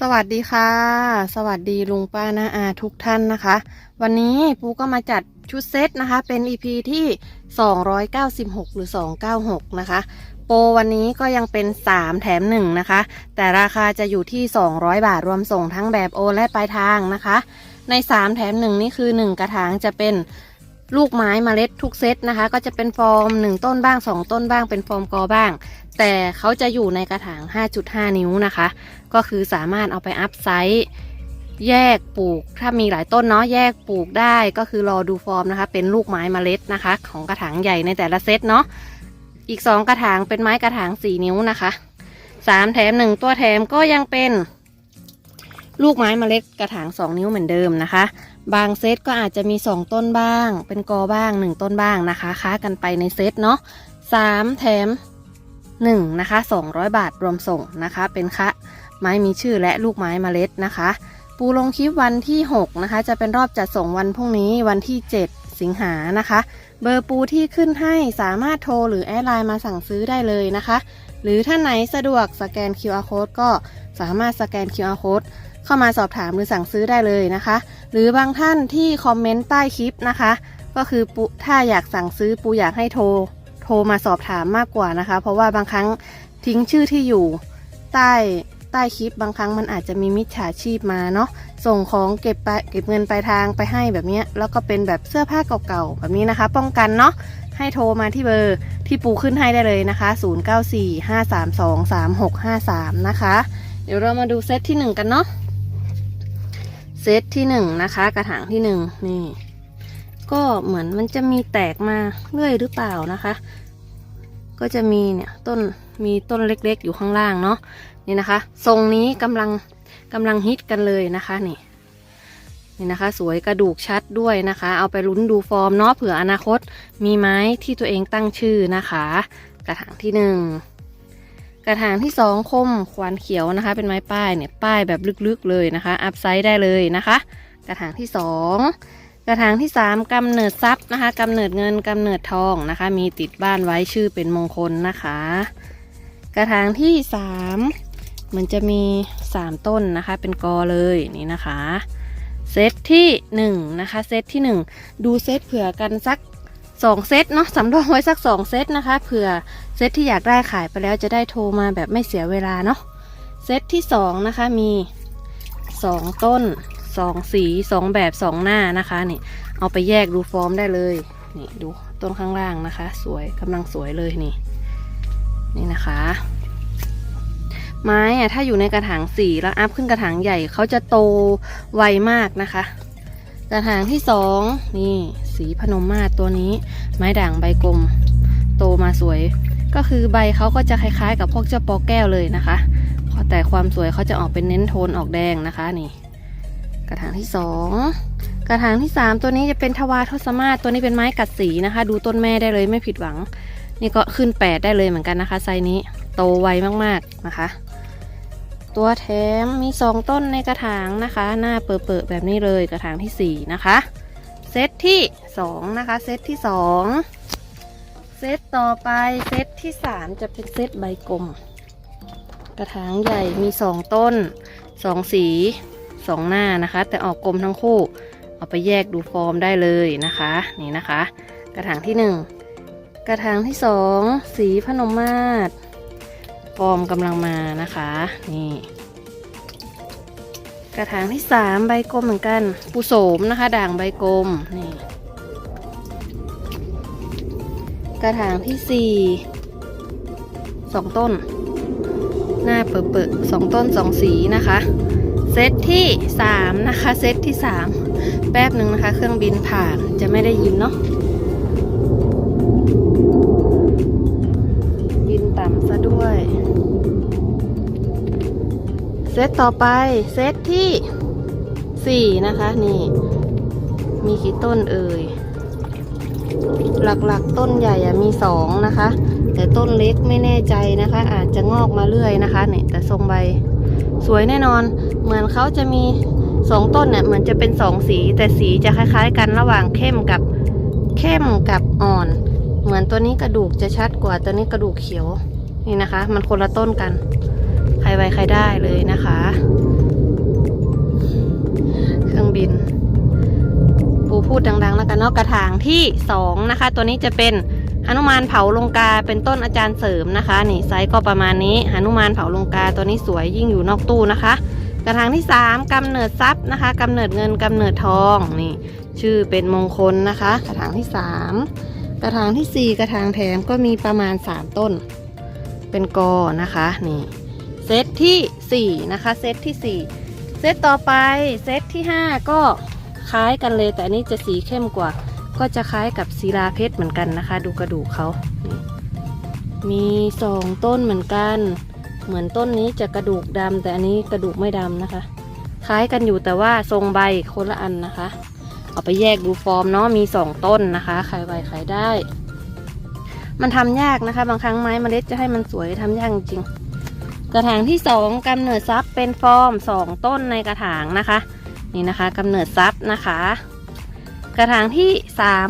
สวัสดีค่ะ สวัสดีลุงป้านาอาทุกท่านนะคะ วันนี้ปูก็มาจัดชุดเซตนะคะ เป็น EP ที่ 296 หรือ 296 นะคะ โปรวันนี้ก็ยังเป็น 3 แถม 1 นะคะ แต่ราคาจะอยู่ที่ 200 บาทรวมส่งทั้งแบบโอนและปลายทางนะคะ ใน 3 แถม 1 นี่คือ 1 กระถางจะเป็น ลูกไม้เมล็ดทุกเซตนะคะ ก็จะเป็นฟอร์ม 1 ต้นบ้าง 2 ต้นบ้างเป็นฟอร์มกอบ้าง แต่เขาจะอยู่ในกระถาง 5.5 นิ้วนะคะ ก็คือสามารถเอาไปอัพไซส์แยกปลูก ถ้ามีหลายต้นเนาะแยกปลูกได้ก็คือรอดูฟอร์มนะคะ เป็นลูกไม้เมล็ดนะคะ ของกระถางใหญ่ในแต่ละเซตเนาะอีก 2 กระถางเป็นไม้กระถาง 4 นิ้วนะคะ 3 แถม 1 ตัวแถมก็ยังเป็นลูกไม้เมล็ดกระถาง 2 นิ้วเหมือนเดิมนะคะ บางเซตก็อาจจะมี 2 ต้นบ้าง เป็นกอบ้าง 1 ต้นบ้างนะคะค้ากันไปในเซตเนาะ3แถม1นะคะ200 บาทรวมส่งนะคะ เป็นคะไม้มีชื่อและลูกไม้เมล็ดนะคะ ปูลงคลิปวันที่ 6 นะคะ จะเป็นรอบจัดส่งวันพรุ่งนี้วันที่ 7 สิงหานะคะ เบอร์ปูที่ขึ้นให้สามารถโทรหรือแอดไลน์มาสั่งซื้อได้เลยนะคะ หรือท่านไหนสะดวกสแกน QR code ก็สามารถสแกน QR code เข้ามาสอบถามหรือสั่งซื้อได้เลยนะคะ หรือบางท่านที่คอมเมนต์ใต้คลิปนะคะ ก็คือปูถ้าอยากสั่งซื้อปูอยากให้โทร โทรมาสอบถามมากกว่านะคะ เพราะว่าบางครั้งทิ้งชื่อที่อยู่ใต้ใต้คลิปบางครั้งมันอาจจะมีมิจฉาชีพมาเนาะส่งของเก็บไปเก็บเงินปลายทางไปให้แบบนี้แล้วก็เป็นแบบเสื้อผ้าเก่าๆแบบนี้นะคะ ป้องกันเนาะให้โทรมาที่เบอร์ที่ปูขึ้นให้ได้เลยนะคะ 0945323653 นะคะ เดี๋ยวเรามาดูเซตที่ 1 กันเนาะ เซตที่1นะคะ กระถางที่1นี่ ก็เหมือนมันจะมีแตกมาเรื่อยหรือเปล่านะคะ ก็จะมีเนี่ยต้นมีต้นเล็กๆอยู่ข้างล่างเนาะนี่นะคะ ทรงนี้กำลังกำลังฮิตกันเลยนะคะนี่นี่นะคะ สวยกระดูกชัดด้วยนะคะ เอาไปลุ้นดูฟอร์มเนาะเผื่ออนาคต มีไม้ที่ตัวเองตั้งชื่อนะคะ กระถางที่หนึ่ง กระถางที่สองคมควานเขียวนะคะ เป็นไม้ป้ายเนี่ยป้ายแบบลึกๆเลยนะคะ อัพไซด์ได้เลยนะคะ กระถางที่สองกระถางที่3กำเนิดทรัพย์นะคะกำเนิดเงินกำเนิดทองนะคะ มีติดบ้านไว้ชื่อเป็นมงคลนะคะ กระถางที่3มันจะมี3ต้นนะคะ เป็นกอเลยนี่นะคะเซตที่1นะคะเซตที่ 1 ดูเซตเผื่อกันสัก 2เซตเนาะสำรองไว้สัก2เซตนะคะเผื่อเซตที่อยากได้ขายไปแล้วจะได้โทรมาแบบไม่เสียเวลาเนาะเซตที่2นะคะมี2ต้นสองสีสองแบบสองหน้านะคะนี่เอาไปแยกดูฟอร์มได้เลยนี่ดูต้นข้างล่างนะคะ สวยกำลังสวยเลยนี่ นี่นะคะ ไม้อะถ้าอยู่ในกระถางสีแล้วอัพขึ้นกระถางใหญ่เขาจะโตไวมากนะคะ กระถางที่สองนี่ สีพนมมาศตัวนี้ ไม้ด่างใบกลม โตมาสวย ก็คือใบเขาก็จะคล้ายๆ กับพวกเจ้าปอแก้วเลยนะคะแต่ความสวยเขาจะออกเป็นเน้นโทนออกแดงนะคะนี่ กระถางที่สองกระถางที่สามตัวนี้จะเป็นทวารทศมาศตัวนี้เป็นไม้กัดสีนะคะ ดูต้นแม่ได้เลยไม่ผิดหวัง นี่ก็ขึ้นแปดได้เลยเหมือนกันนะคะไซนี้โตไวมากๆนะคะ ตัวแถมมีสองต้นในกระถางนะคะ หน้าเปิดๆแบบนี้เลยกระถางที่สี่นะคะ เซตที่สองนะคะเซตที่สองเซตต่อไปเซตที่สามจะเป็นเซตใบกลม กระถางใหญ่มีสองต้นสองสีสองหน้านะคะ แต่ออกกลมทั้งคู่ เอาไปแยกดูฟอร์มได้เลยนะคะ นี่นะคะ กระถางที่หนึ่งกระถางที่สองสีพนมมาศฟอร์มกำลังมานะคะ นี่ กระถางที่สามใบกลมเหมือนกัน ปูโสมนะคะ ด่างใบกลมนี่กระถางที่สี่สองต้น หน้าเปิดๆสองต้นสองสีนะคะ เซตที่3นะคะ เซตที่3แป๊บหนึ่งนะคะ เครื่องบินผ่านจะไม่ได้ยินเนาะ เซตต่อไปเซตที่ 4 นะคะ นี่ มีกี่ต้นเอ่ย หลักๆต้นใหญ่อะมี 2 นะคะ แต่ต้นเล็กไม่แน่ใจนะคะ อาจจะงอกมาเรื่อยนะคะเนี่ยแต่ทรงใบสวยแน่นอน เหมือนเขาจะมีสองต้นเนี่ยเหมือนจะเป็นสองสี แต่สีจะคล้ายๆ กันระหว่างเข้มกับเข้มกับอ่อน เหมือนตัวนี้กระดูกจะชัดกว่าตัวนี้กระดูกเขียวนี่นะคะ มันคนละต้นกัน ใครไวใครได้เลยนะคะ เครื่องบิน ปูพูดดังๆ แล้วกันเนาะกระถางที่สองนะคะ ตัวนี้จะเป็นหนุมานเผาลงกาเป็นต้นอาจารย์เสริมนะคะ นี่ไซส์ก็ประมาณนี้หนุมานเผาลงกาตัวนี้สวยยิ่งอยู่นอกตู้นะคะ กระถางที่สามกำเนิดทรัพย์นะคะกำเนิดเงินกำเนิดทองนี่ ชื่อเป็นมงคลนะคะ กระถางที่สามกระถางที่สี่กระถางแถมก็มีประมาณสามต้น เป็นกอนะคะนี่ เซตที่สี่นะคะ เซตที่สี่เซตต่อไปเซตที่ห้าก็คล้ายกันเลย แต่อันนี้จะสีเข้มกว่า ก็จะคล้ายกับศิลาเพชรเหมือนกันนะคะ ดูกระดูกเขา มีสองต้นเหมือนกัน เหมือนต้นนี้จะกระดูกดำแต่อันนี้กระดูกไม่ดำนะคะ คล้ายกันอยู่แต่ว่าทรงใบคนละอันนะคะ เอาไปแยกดูฟอร์มเนาะมีสองต้นนะคะขายไวขายได้ มันทำยากนะคะ บางครั้งไม้เมล็ดจะให้มันสวยทำยากจริง กระถางที่สองกำเนิดทรัพย์เป็นฟอร์มสองต้นในกระถางนะคะ นี่นะคะกำเนิดทรัพย์นะคะ กระถางที่สาม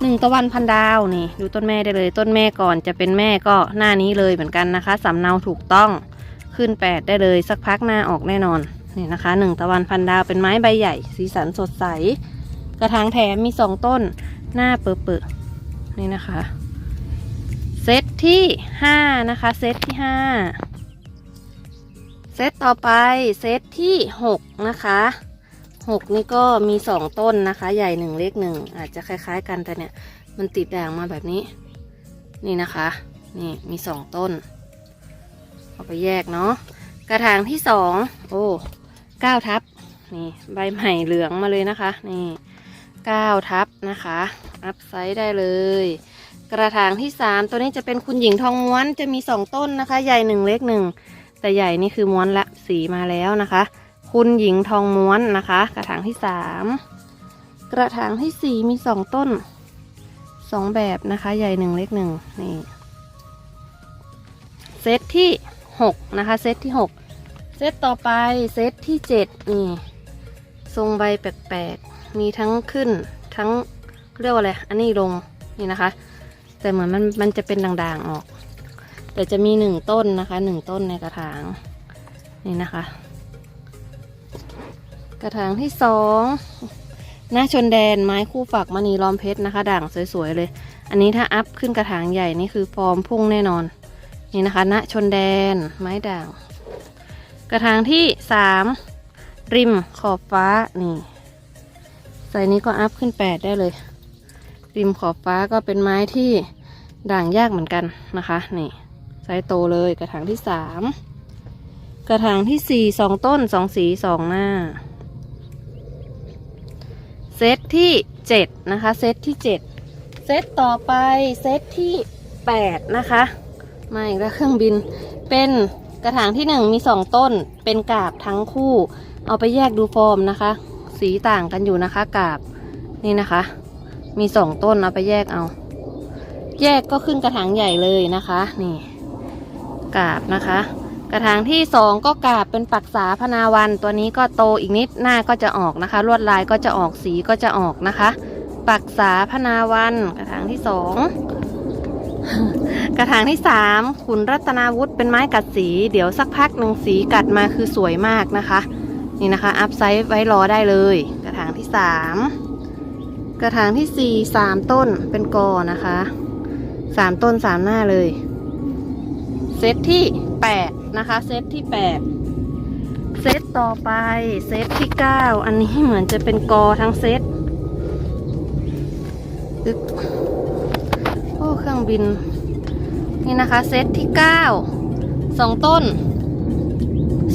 หนึ่งตะวันพันดาวนี่ดูต้นแม่ได้เลย ต้นแม่ก่อนจะเป็นแม่ก็หน้านี้เลยเหมือนกันนะคะสำเนาถูกต้องขึ้นแปดได้เลยสักพักหน้าออกแน่นอนนี่นะคะหนึ่งตะวันพันดาวเป็นไม้ใบใหญ่ สีสันสดใส กระถางแถมมีสองต้นหน้าเปื่อๆนี่นะคะ เซตที่ห้านะคะ เซตที่ห้า เซตต่อไปเซตที่หกนะคะหกนี่ก็มีสองต้นนะคะ ใหญ่หนึ่งเล็กหนึ่งอาจจะคล้าย ๆ กันแต่เนี่ย มันติดด่างมาแบบนี้ นี่นะคะ นี่มีสองต้น เอาไปแยกเนาะกระถางที่สองโอ้เก้าทับนี่ใบใหม่เหลืองมาเลยนะคะ นี่9ทับนะคะ อัพไซด์ได้เลย กระถางที่ 3 ตัวนี้จะเป็นคุณหญิงทองม้วนจะมี 2 ต้นนะคะ ใหญ่1เล็ก1 แต่ใหญ่นี่คือม้วนละสีมาแล้วนะคะ คุณหญิงทองม้วนนะคะ กระถางที่3กระถางที่4มี2ต้น2แบบนะคะ ใหญ่1เล็ก1นี่เซตที่6นะคะ เซตที่6เซตต่อไปเซตที่7นี่ทรงใบแปลกๆ มีทั้งขึ้นทั้งเรียกว่าอะไร อันนี้ลงนี่นะคะ แต่เหมือนมันมันจะเป็นด่างๆออก แต่จะมีหนึ่งต้นนะคะหนึ่งต้นในกระถางนี่นะคะ กระถางที่สองหน้าชนแดนไม้คู่ฝักมณีล้อมเพชรนะคะ ด่างสวยๆเลย อันนี้ถ้าอัพขึ้นกระถางใหญ่นี่คือฟอร์มพุ่งแน่นอน นี่นะคะณชนแดนไม้ด่าง กระถางที่สามริมขอบฟ้านี่ใส่นี้ก็อัพขึ้นแปดได้เลย ริมขอบฟ้าก็เป็นไม้ที่ด่างยากเหมือนกันนะคะ นี่ ไซส์โตเลยกระถางที่สามกระถางที่สี่สองต้นสองสีสองหน้า เซตที่เจ็ดนะคะ เซตที่เจ็ดเซตต่อไปเซตที่แปดนะคะมาอีกแล้วเครื่องบินเป็นกระถางที่หนึ่งมีสองต้นเป็นกาบทั้งคู่ เอาไปแยกดูฟอร์มนะคะ สีต่างกันอยู่นะคะกาบนี่นะคะ มีสองต้นเอาไปแยกเอา แยกก็ขึ้นกระถางใหญ่เลยนะคะ นี่ กาบนะคะ กระถางที่สองก็กาบเป็นปักษาพนาวันตัวนี้ก็โตอีกนิดหน้าก็จะออกนะคะ ลวดลายก็จะออกสีก็จะออกนะคะ ปักษาพนาวันกระถางที่สองกระถางที่สามขุนรัตนาวุธเป็นไม้กัดสี เดี๋ยวสักพักหนึ่งสีกัดมาคือสวยมากนะคะ นี่นะคะ อัพไซด์ไว้รอได้เลย กระถางที่สามกระถางที่สี่สามต้นเป็นกอนะคะสามต้นสามหน้าเลย เซตที่แปดนะคะ เซตที่แปดเซตต่อไป เซตที่เก้าอันนี้เหมือนจะเป็นกอทั้งเซตอึ๊บโอ้เครื่องบิน นี่นะคะ เซตที่เก้าสองต้น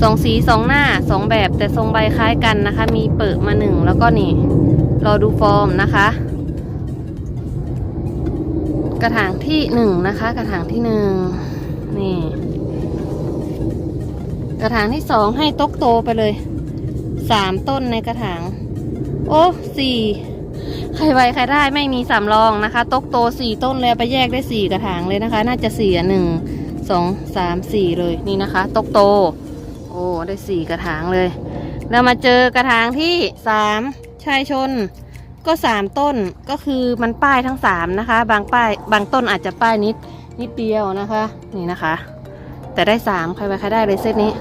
สองสีสองหน้าสองแบบแต่ทรงใบคล้ายกันนะคะ มีเปิดมาหนึ่งแล้วก็นี่ รอดูฟอร์มนะคะกระถางที่หนึ่งนะคะ กระถางที่หนึ่ง นี่ กระถางที่สองให้ตกโตไปเลยสามต้นในกระถาง โอ้สี่ใครไวใครได้ไม่มีสามรองนะคะ ตกโตสี่ต้นเลยไปแยกได้สี่กระถางเลยนะคะ น่าจะสี่อะหนึ่งสองสามสี่เลยนี่นะคะ ตกโต โอ้ได้สี่กระถางเลย แล้วมาเจอกระถางที่สามชายชน ก็สามต้นก็คือมันป้ายทั้งสามนะคะ บางป้ายบางต้นอาจจะป้ายนิด นิดเดียวนะคะ นี่นะคะ แต่ได้สามใครไปใครได้เลยเซตนี้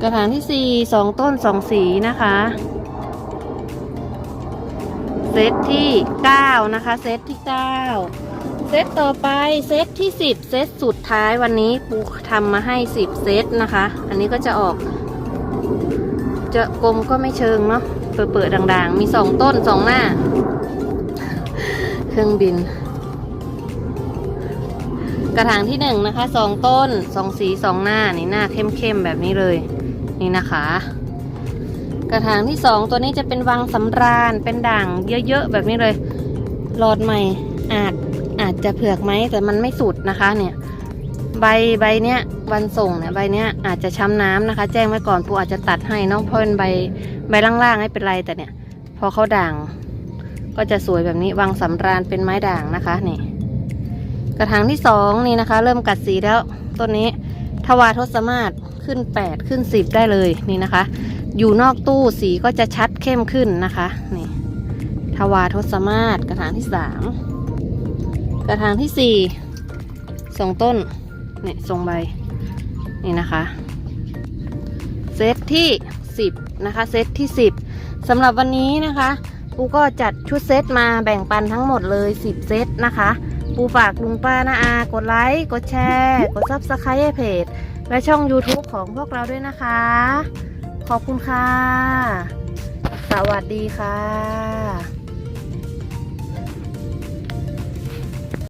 กระถางที่สี่สองต้นสองสีนะคะ เซตที่เก้านะคะ เซตที่เก้าเซตต่อไปเซตที่สิบเซตสุดท้ายวันนี้ปูทำมาให้สิบเซตนะคะ อันนี้ก็จะออก จะกลมก็ไม่เชิงเนาะเปิดเปิดๆด่างๆ มีสองต้นสองหน้า เครื่องบิน กระถางที่หนึ่งนะคะสองต้นสองสีสองหน้านี่หน้าเข้มๆแบบนี้เลย นี่นะคะ กระถางที่สองตัวนี้จะเป็นวังสำราญเป็นด่างเยอะๆแบบนี้เลยหลอดใหม่อาจอาจจะเผือกไหมแต่มันไม่สุดนะคะเนี่ยใบใบเนี้ยวันส่งเนี่ยใบเนี้ยอาจจะช้ำน้ำนะคะ แจ้งไว้ก่อนปูอาจจะตัดให้น้องเพราะเป็นใบใบล่างๆไม่เป็นไรแต่เนี่ย พอเขาด่าง ก็จะสวยแบบนี้วังสำราญเป็นไม้ด่างนะคะนี่ กระถางที่สองนี่นะคะ เริ่มกัดสีแล้วต้นนี้ทวาทศมาศขึ้นแปดขึ้นสิบได้เลยนี่นะคะ อยู่นอกตู้สีก็จะชัดเข้มขึ้นนะคะนี่ทวาทศมาศกระถางที่สามกระถางที่สี่งต้นเนี่ยทรงใบนี่นะคะเซตที่สิบนะคะเซตที่สิบสำหรับวันนี้นะคะปูก็จัดชุดเซตมาแบ่งปันทั้งหมดเลย 10 เซตนะคะ ปูฝากลุงป้านาอา กดไลค์ กดแชร์ กดซับสไครต์ให้เพจ และช่อง YouTube ของพวกเราด้วยนะคะ ขอบคุณค่ะ สวัสดีค่ะ